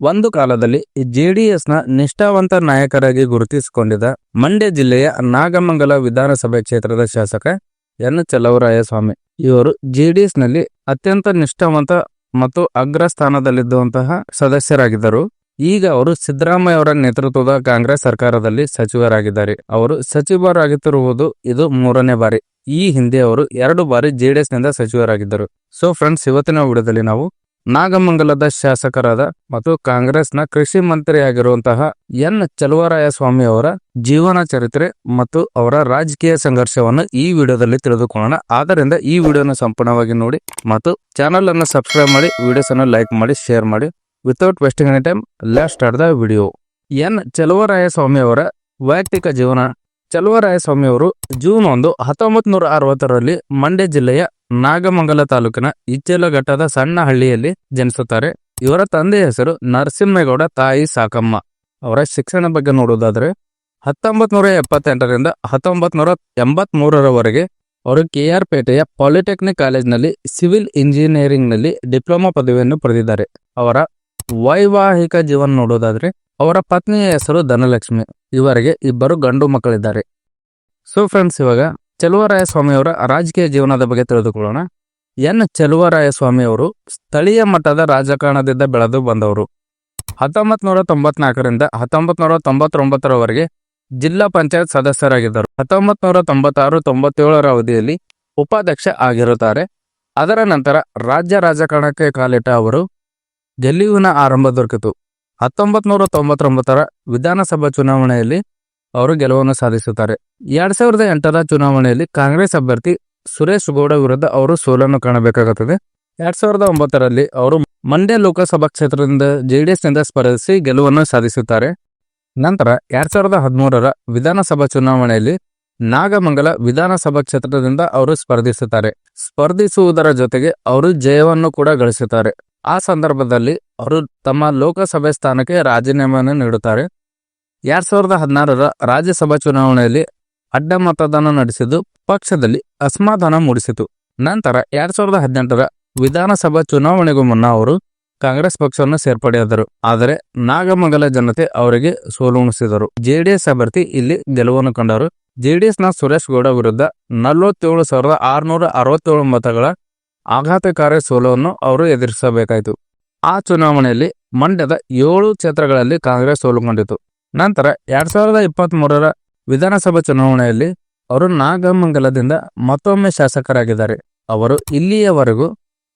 ಒಂದು ಕಾಲದಲ್ಲಿ ಜೆಡಿಎಸ್ನ ನಿಷ್ಠಾವಂತ ನಾಯಕರಾಗಿ ಗುರುತಿಸಿಕೊಂಡಿದ್ದ ಮಂಡ್ಯ ಜಿಲ್ಲೆಯ ನಾಗಮಂಗಲ ವಿಧಾನಸಭೆ ಕ್ಷೇತ್ರದ ಶಾಸಕ ಎನ್ ಚಲವರಾಯ ಸ್ವಾಮಿ ಇವರು ಜೆಡಿಎಸ್ನಲ್ಲಿ ಅತ್ಯಂತ ನಿಷ್ಠಾವಂತ ಮತ್ತು ಅಗ್ರ ಸ್ಥಾನದಲ್ಲಿದ್ದಂತಹ ಸದಸ್ಯರಾಗಿದ್ದರು. ಈಗ ಅವರು ಸಿದ್ದರಾಮಯ್ಯ ಅವರ ನೇತೃತ್ವದ ಕಾಂಗ್ರೆಸ್ ಸರ್ಕಾರದಲ್ಲಿ ಸಚಿವರಾಗಿದ್ದಾರೆ. ಅವರು ಸಚಿವರಾಗುತ್ತಿರುವುದು ಇದು ಮೂರನೇ ಬಾರಿ. ಈ ಹಿಂದೆ ಅವರು ಎರಡು ಬಾರಿ ಜೆಡಿಎಸ್ನಿಂದ ಸಚಿವರಾಗಿದ್ದರು. ಸೊ ಫ್ರೆಂಡ್ಸ್ ಇವತ್ತಿನ ವಿಡಿಯೋದಲ್ಲಿ ನಾವು ನಾಗಮಂಗಲದ ಶಾಸಕರಾದ ಮತ್ತು ಕಾಂಗ್ರೆಸ್ನ ಕೃಷಿ ಮಂತ್ರಿಯಾಗಿರುವಂತಹ ಎನ್. ಚಲುವರಾಯ ಸ್ವಾಮಿ ಅವರ ಜೀವನ ಚರಿತ್ರೆ ಮತ್ತು ಅವರ ರಾಜಕೀಯ ಸಂಘರ್ಷವನ್ನು ಈ ವಿಡಿಯೋದಲ್ಲಿ ತಿಳಿದುಕೊಳ್ಳೋಣ. ಆದ್ದರಿಂದ ಈ ವಿಡಿಯೋನ ಸಂಪೂರ್ಣವಾಗಿ ನೋಡಿ ಮತ್ತು ಚಾನಲ್ ಅನ್ನು ಸಬ್ಸ್ಕ್ರೈಬ್ ಮಾಡಿ ವಿಡಿಯೋಸ್ ಅನ್ನು ಲೈಕ್ ಮಾಡಿ ಶೇರ್ ಮಾಡಿ. Without wasting any time last start the video N. Chaluvaraya Swamy ಅವರ ವೈಯಕ್ತಿಕ ಜೀವನ. ಚಲುವರಾಯ ಸ್ವಾಮಿ ಅವರು ಜೂನ್ ಒಂದು ಹತ್ತೊಂಬತ್ ನೂರ ಅರವತ್ತರಲ್ಲಿ ಮಂಡ್ಯ ಜಿಲ್ಲೆಯ ನಾಗಮಂಗಲ ತಾಲೂಕಿನ ಇಚ್ಚಲಘಟ್ಟದ ಸಣ್ಣ ಹಳ್ಳಿಯಲ್ಲಿ ಜನಿಸುತ್ತಾರೆ. ಇವರ ತಂದೆಯ ಹೆಸರು ನರಸಿಂಹೇಗೌಡ, ತಾಯಿ ಸಾಕಮ್ಮ. ಅವರ ಶಿಕ್ಷಣ ಬಗ್ಗೆ ನೋಡುವುದಾದ್ರೆ ಹತ್ತೊಂಬತ್ ನೂರ ಎಪ್ಪತ್ತೆಂಟರಿಂದ ಹತ್ತೊಂಬತ್ ನೂರ ಎಂಬತ್ ಮೂರರವರೆಗೆ ಅವರು ಕೆ ಆರ್ ಪೇಟೆಯ ಪಾಲಿಟೆಕ್ನಿಕ್ ಕಾಲೇಜಿನಲ್ಲಿ ಸಿವಿಲ್ ಇಂಜಿನಿಯರಿಂಗ್ನಲ್ಲಿ ಡಿಪ್ಲೊಮಾ ಪದವಿಯನ್ನು ಪಡೆದಿದ್ದಾರೆ. ಅವರ ವೈವಾಹಿಕ ಜೀವನ ನೋಡೋದಾದ್ರೆ ಅವರ ಪತ್ನಿಯ ಹೆಸರು ಧನಲಕ್ಷ್ಮಿ. ಇವರಿಗೆ ಇಬ್ಬರು ಗಂಡು ಮಕ್ಕಳಿದ್ದಾರೆ. ಸೊ, ಫ್ರೆಂಡ್ಸ್, ಇವಾಗ ಚಲುವರಾಯ ಸ್ವಾಮಿಯವರ ರಾಜಕೀಯ ಜೀವನದ ಬಗ್ಗೆ ತಿಳಿದುಕೊಳ್ಳೋಣ. ಎನ್. ಚಲುವರಾಯ ಸ್ವಾಮಿಯವರು ಸ್ಥಳೀಯ ಮಟ್ಟದ ರಾಜಕಾರಣದಿಂದ ಬೆಳೆದು ಬಂದವರು. ಹತ್ತೊಂಬತ್ ನೂರ ತೊಂಬತ್ನಾಲ್ಕರಿಂದ ಹತ್ತೊಂಬತ್ ನೂರ ತೊಂಬತ್ತೊಂಬತ್ತರವರೆಗೆ ಜಿಲ್ಲಾ ಪಂಚಾಯತ್ ಸದಸ್ಯರಾಗಿದ್ದರು. ಹತ್ತೊಂಬತ್ ನೂರ ತೊಂಬತ್ತಾರು ತೊಂಬತ್ತೇಳರ ಅವಧಿಯಲ್ಲಿ ಉಪಾಧ್ಯಕ್ಷ ಆಗಿರುತ್ತಾರೆ. ಅದರ ನಂತರ ರಾಜ್ಯ ರಾಜಕಾರಣಕ್ಕೆ ಕಾಲಿಟ್ಟ ಅವರು ಗೆಲುವಿನ ಆರಂಭ ದೊರಕಿತು. ಹತ್ತೊಂಬತ್ ನೂರ ತೊಂಬತ್ತೊಂಬತ್ತರ ವಿಧಾನಸಭಾ ಚುನಾವಣೆಯಲ್ಲಿ ಅವರು ಗೆಲುವನ್ನು ಸಾಧಿಸುತ್ತಾರೆ. ಎರಡ್ ಸಾವಿರದ ಎಂಟರ ಚುನಾವಣೆಯಲ್ಲಿ ಕಾಂಗ್ರೆಸ್ ಅಭ್ಯರ್ಥಿ ಸುರೇಶ್ ಗೌಡ ವಿರುದ್ಧ ಅವರು ಸೋಲನ್ನು ಕಾಣಬೇಕಾಗುತ್ತದೆ. ಎರಡ್ ಸಾವಿರದ ಒಂಬತ್ತರಲ್ಲಿ ಅವರು ಮಂಡ್ಯ ಲೋಕಸಭಾ ಕ್ಷೇತ್ರದಿಂದ ಜೆಡಿಎಸ್ನಿಂದ ಸ್ಪರ್ಧಿಸಿ ಗೆಲುವನ್ನು ಸಾಧಿಸುತ್ತಾರೆ. ನಂತರ ಎರಡ್ ಸಾವಿರದ ಹದಿಮೂರರ ವಿಧಾನಸಭಾ ಚುನಾವಣೆಯಲ್ಲಿ ನಾಗಮಂಗಲ ವಿಧಾನಸಭಾ ಕ್ಷೇತ್ರದಿಂದ ಅವರು ಸ್ಪರ್ಧಿಸುತ್ತಾರೆ. ಸ್ಪರ್ಧಿಸುವುದರ ಜೊತೆಗೆ ಅವರು ಜಯವನ್ನು ಕೂಡ ಗಳಿಸುತ್ತಾರೆ. ಆ ಸಂದರ್ಭದಲ್ಲಿ ಅವರು ತಮ್ಮ ಲೋಕಸಭೆ ಸ್ಥಾನಕ್ಕೆ ರಾಜೀನಾಮೆಯನ್ನು ನೀಡುತ್ತಾರೆ. ಎರಡ್ ಸಾವಿರದ ಹದಿನಾರರ ರಾಜ್ಯಸಭಾ ಚುನಾವಣೆಯಲ್ಲಿ ಅಡ್ಡ ಮತದಾನ ನಡೆಸಿದ್ದು ಪಕ್ಷದಲ್ಲಿ ಅಸಮಾಧಾನ ಮೂಡಿಸಿತು. ನಂತರ ಎರಡ್ ಸಾವಿರದ ಹದಿನೆಂಟರ ವಿಧಾನಸಭಾ ಚುನಾವಣೆಗೂ ಮುನ್ನ ಅವರು ಕಾಂಗ್ರೆಸ್ ಪಕ್ಷವನ್ನು ಸೇರ್ಪಡೆಯಾದರು. ಆದರೆ ನಾಗಮಂಗಲ ಜನತೆ ಅವರಿಗೆ ಸೋಲುಣಿಸಿದರು ಜೆಡಿಎಸ್ ಅಭ್ಯರ್ಥಿ ಇಲ್ಲಿ ಗೆಲುವನ್ನು ಕಂಡರು ಜೆಡಿಎಸ್ನ ಸುರೇಶ್ ಗೌಡ ವಿರುದ್ಧ ನಲವತ್ತೇಳು ಸಾವಿರದ ಆರುನೂರ ಅರವತ್ತೇಳು ಮತಗಳ ಆಘಾತಕಾರಿ ಸೋಲನ್ನು ಅವರು ಎದುರಿಸಬೇಕಾಯಿತು. ಆ ಚುನಾವಣೆಯಲ್ಲಿ ಮಂಡ್ಯದ ಏಳು ಕ್ಷೇತ್ರಗಳಲ್ಲಿ ಕಾಂಗ್ರೆಸ್ ಸೋಲುಗೊಂಡಿತು. ನಂತರ ಎರಡ್ ಸಾವಿರದ ಇಪ್ಪತ್ತ್ ಮೂರರ ವಿಧಾನಸಭಾ ಚುನಾವಣೆಯಲ್ಲಿ ಅವರು ನಾಗಮಂಗಲದಿಂದ ಮತ್ತೊಮ್ಮೆ ಶಾಸಕರಾಗಿದ್ದಾರೆ. ಅವರು ಇಲ್ಲಿಯವರೆಗೂ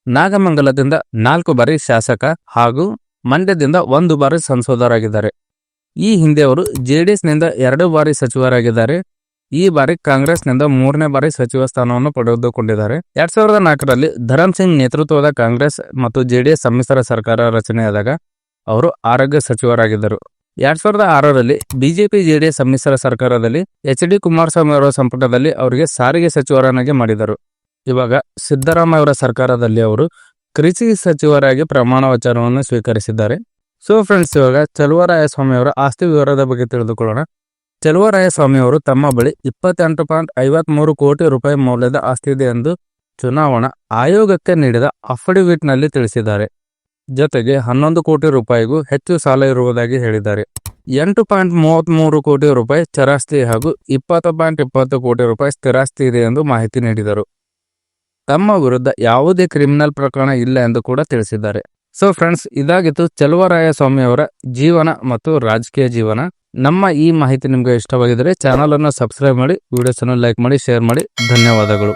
ನಾಗಮಂಗಲದಿಂದ ನಾಲ್ಕು ಬಾರಿ ಶಾಸಕ ಹಾಗೂ ಮಂಡ್ಯದಿಂದ ಒಂದು ಬಾರಿ ಸಂಸದರಾಗಿದ್ದಾರೆ. ಈ ಹಿಂದೆ ಅವರು ಜೆಡಿಎಸ್ನಿಂದ ಎರಡು ಬಾರಿ ಸಚಿವರಾಗಿದ್ದಾರೆ. ಈ ಬಾರಿ ಕಾಂಗ್ರೆಸ್ನಿಂದ ಮೂರನೇ ಬಾರಿ ಸಚಿವ ಸ್ಥಾನವನ್ನು ಪಡೆದುಕೊಂಡಿದ್ದಾರೆ. ಎರಡ್ ಸಾವಿರದ ನಾಲ್ಕರಲ್ಲಿ ಧರಮ್ ಸಿಂಗ್ ನೇತೃತ್ವದ ಕಾಂಗ್ರೆಸ್ ಮತ್ತು ಜೆಡಿಎಸ್ ಸಮ್ಮಿಶ್ರ ಸರ್ಕಾರ ರಚನೆಯಾದಾಗ ಅವರು ಆರೋಗ್ಯ ಸಚಿವರಾಗಿದ್ದರು. ಎರಡ್ ಸಾವಿರದ ಆರರಲ್ಲಿ ಬಿಜೆಪಿ ಜೆಡಿಎಸ್ ಸಮ್ಮಿಶ್ರ ಸರ್ಕಾರದಲ್ಲಿ ಎಚ್ ಡಿ ಕುಮಾರಸ್ವಾಮಿ ಅವರ ಸಂಪುಟದಲ್ಲಿ ಅವರಿಗೆ ಸಾರಿಗೆ ಸಚಿವರನ್ನಾಗಿ ಮಾಡಿದರು. ಇವಾಗ ಸಿದ್ದರಾಮಯ್ಯ ಅವರ ಸರ್ಕಾರದಲ್ಲಿ ಅವರು ಕೃಷಿ ಸಚಿವರಾಗಿ ಪ್ರಮಾಣ ವಚನವನ್ನು ಸ್ವೀಕರಿಸಿದ್ದಾರೆ. ಸೊ ಫ್ರೆಂಡ್ಸ್ ಇವಾಗ ಚಲುವರಾಯ ಸ್ವಾಮಿ ಅವರ ಆಸ್ತಿ ವಿವರದ ಬಗ್ಗೆ ತಿಳಿದುಕೊಳ್ಳೋಣ. ಚಲುವರಾಯ ಸ್ವಾಮಿ ಅವರು ತಮ್ಮ ಬಳಿ ಇಪ್ಪತ್ತೆಂಟು ಪಾಯಿಂಟ್ ಐವತ್ಮೂರು ಕೋಟಿ ರೂಪಾಯಿ ಮೌಲ್ಯದ ಆಸ್ತಿ ಇದೆ ಎಂದು ಚುನಾವಣಾ ಆಯೋಗಕ್ಕೆ ನೀಡಿದ ಅಫಿಡವಿಟ್ನಲ್ಲಿ ತಿಳಿಸಿದ್ದಾರೆ. ಜೊತೆಗೆ ಹನ್ನೊಂದು ಕೋಟಿ ರೂಪಾಯಿಗೂ ಹೆಚ್ಚು ಸಾಲ ಇರುವುದಾಗಿ ಹೇಳಿದ್ದಾರೆ. ಎಂಟು ಪಾಯಿಂಟ್ ಮೂವತ್ತ್ ಮೂರು ಕೋಟಿ ರೂಪಾಯಿ ಚರಾಸ್ತಿ ಹಾಗೂ ಇಪ್ಪತ್ತು ಪಾಯಿಂಟ್ ಇಪ್ಪತ್ತು ಕೋಟಿ ರೂಪಾಯಿ ಸ್ಥಿರಾಸ್ತಿ ಇದೆ ಎಂದು ಮಾಹಿತಿ ನೀಡಿದರು. ತಮ್ಮ ವಿರುದ್ಧ ಯಾವುದೇ ಕ್ರಿಮಿನಲ್ ಪ್ರಕರಣ ಇಲ್ಲ ಎಂದು ಕೂಡ ತಿಳಿಸಿದ್ದಾರೆ. ಸೊ ಫ್ರೆಂಡ್ಸ್ ಇದಾಗಿತ್ತು ಚಲುವರಾಯ ಸ್ವಾಮಿ ಅವರ ಜೀವನ ಮತ್ತು ರಾಜಕೀಯ ಜೀವನ. ನಮ್ಮ ಈ ಮಾಹಿತಿ ನಿಮಗೆ ಇಷ್ಟವಾಗಿದ್ದರೆ ಚಾನಲನ್ನು ಸಬ್ಸ್ಕ್ರೈಬ್ ಮಾಡಿ ವಿಡಿಯೋಸನ್ನು ಲೈಕ್ ಮಾಡಿ ಶೇರ್ ಮಾಡಿ. ಧನ್ಯವಾದಗಳು.